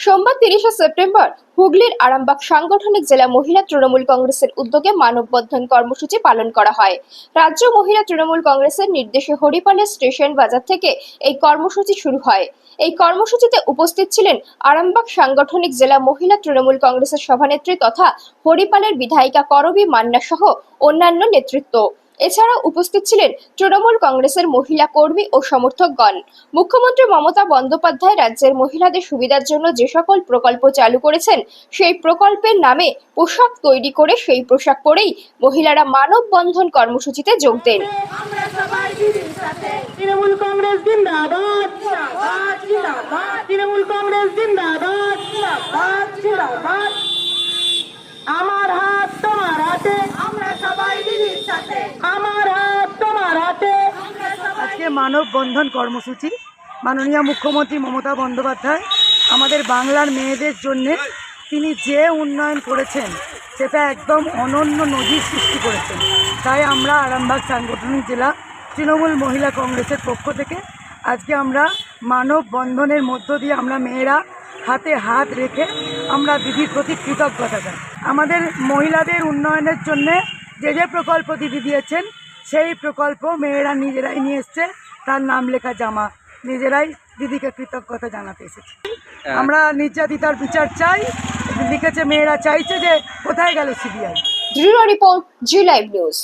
সোমবার তিরিশে সেপ্টেম্বর হুগলির আরামবাগ সাংগঠনিক জেলা মহিলা তৃণমূল কংগ্রেসের উদ্যোগে মানববন্ধন কর্মসূচি পালন করা হয়। রাজ্য মহিলা তৃণমূল কংগ্রেসের নির্দেশে হরিপালের স্টেশন বাজার থেকে এই কর্মসূচি শুরু হয়। এই কর্মসূচিতে উপস্থিত ছিলেন আরামবাগ সাংগঠনিক জেলা মহিলা তৃণমূল কংগ্রেসের সভানেত্রী তথা হরিপালের বিধায়িকা করবী মান্না সহ অন্যান্য নেতৃত্ব। এছাড়াও উপস্থিত ছিলেন তৃণমূল কংগ্রেসের মহিলা কর্মী ও সমর্থকগণ। মুখ্যমন্ত্রী মমতা বন্দ্যোপাধ্যায় রাজ্যের মহিলাদের সুবিধার জন্য যে সকল প্রকল্প চালু করেছেন, সেই প্রকল্পের নামে পোশাক তৈরি করে সেই পোশাক পরেই মহিলারা মানববন্ধন কর্মসূচিতে যোগ দেন। তৃণমূল কংগ্রেস তৃণমূল কংগ্রেস আমার হাত তোমার হাতে আমরা সবাই দিদির সাথে আজকে মানববন্ধন কর্মসূচি। মাননীয় মুখ্যমন্ত্রী মমতা বন্দ্যোপাধ্যায়, আমাদের বাংলার মেয়েদের জন্য তিনি যে উন্নয়ন করেছেন, সেটা একদম অনন্য নজির সৃষ্টি করেছেন। তাই আমরা আরামবাগ সাংগঠনিক জেলা তৃণমূল মহিলা কংগ্রেসের পক্ষ থেকে আজকে আমরা মানববন্ধনের মধ্য দিয়ে আমরা মেয়েরা হাতে হাত রেখে আমরা দিদির প্রতি কৃতজ্ঞতা জানাই। আমাদের মহিলাদের উন্নয়নের জন্যে যে যে প্রকল্প দিদি দিয়েছেন সেই প্রকল্প মেয়েরা নিজেরাই নিয়ে এসছে। তার নাম লেখা জামা। নিজেরাই দিদিকে কৃতজ্ঞতা জানাতে এসেছে। আমরা নির্যাতিতার বিচার চাই। লিখেছে মেয়েরা চাইছে যে কোথায় গেল CBI? Report Zee live news.